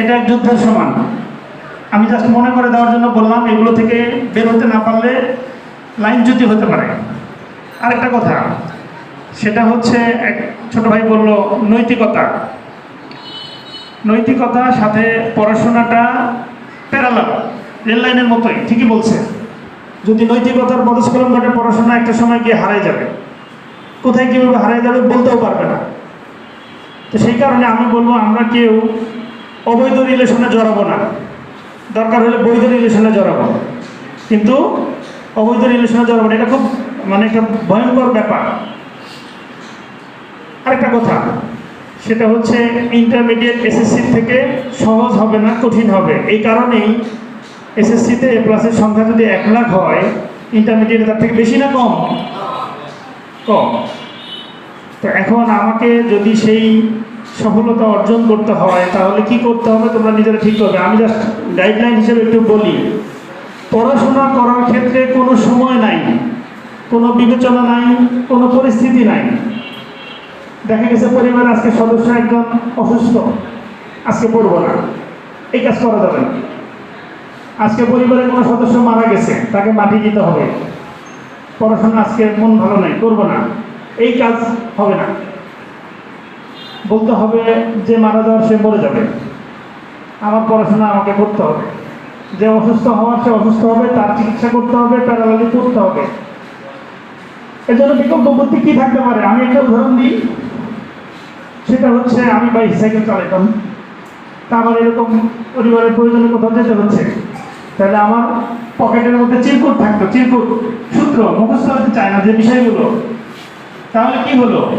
এটা যুদ্ধের সমান। আমি জাস্ট মনে করে দেওয়ার জন্য বললাম, এগুলো থেকে বের হতে না পারলে লাইন চ্যুতি হতে পারে। আরেকটা কথা, সেটা হচ্ছে এক ছোট ভাই বলল, নৈতিকতা। নৈতিকতার সাথে পড়াশোনাটা প্যারালাল রেল লাইনের মতোই, ঠিকই বলছে। যদি নৈতিকতার পদস্খলন ঘটে, পড়াশোনা একটা সময় গিয়ে হারাই যাবে। কোথায় কীভাবে হারাই যাবে বলতেও পারবে না। তো সেই কারণে আমি বলব, আমরা কেউ অবৈধ রিলেশনে জড়াবো না। দরকার হলে বৈধ রিলেশনে জড়াবো। কিন্তু অবৈধ রিলেশনে জড়াবো না, এটা খুব মানে একটা ভয়ঙ্কর ব্যাপার। আরেকটা কথা, সেটা হচ্ছে ইন্টারমিডিয়েট এসএসসি থেকে সহজ হবে না, কঠিন হবে। এই কারণেই এসএসসিতে এ প্লাসের সংখ্যা যদি এক লাখ হয় ইন্টারমিডিয়েটে তার থেকে বেশি না কম? কম। তো এখন আমাকে যদি সেই সফলতা অর্জন করতে হয়, তাহলে কি করতে হবে তোমরা নিজেরা ঠিক করবে? আমি জাস্ট গাইডলাইন হিসেবে একটু বলি, পড়াশোনা করার ক্ষেত্রে কোনো সময় নাই, কোনো বিবেচনা নাই, কোনো পরিস্থিতি নাই। দেখা গেছে পরিবারের আজকে সদস্য একজন অসুস্থ, আজকে পড়ব না, এই কাজ করা যাবে না। আজকে পরিবারের কোনো সদস্য মারা গেছে, তাকে মাটি দিতে হবে। পড়াশোনা আজকে মন ভালো নাই, করব না, এই কাজ হবে না। বলতে হবে যে মারা যাওয়ার সে মরে যাবে। আমার পড়াশোনা আমাকে করতে হবে। যে অসুস্থ হওয়ার সে অসুস্থ হবে, তার চিকিৎসা করতে হবে, প্যারালালি করতে হবে। এর জন্য বিকল্প বুদ্ধি কী থাকতে পারে? আমি একটা উদাহরণ দিই। সেটা হচ্ছে, আমি বাইসাইকেল চালাতাম তা আমার এরকম পরিবারের প্রয়োজনে কোথাও যেতে হচ্ছে। তাহলে আমার পকেটের মধ্যে চিরকুট থাকতো, চিরকুট, সূত্র, মুখস্থ হতে চায় না যে বিষয়গুলো। তাহলে কি হলো?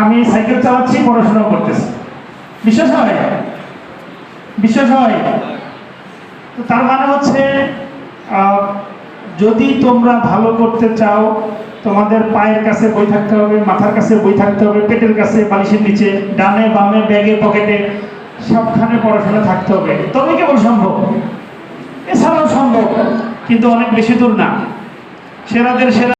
আমি সাইকেল চালাচ্ছি, পড়াশোনাও করতেছি। বিশ্বাস হয়? বিশ্বাস হয়? তো তার মানে হচ্ছে যদি তোমরা ভালো করতে চাও, তোমাদের পায়ের কাছে বই থাকতে হবে, মাথার কাছে বই থাকতে হবে, পেটের কাছে বালিশের নিচে, ডানে বামে, ব্যাগে, পকেটে, সবখানে পড়াশোনা থাকতে হবে। তবে কেবল সম্ভব। এছাড়াও সম্ভব, কিন্তু অনেক বেশি দূর না। সেরাদের সেরা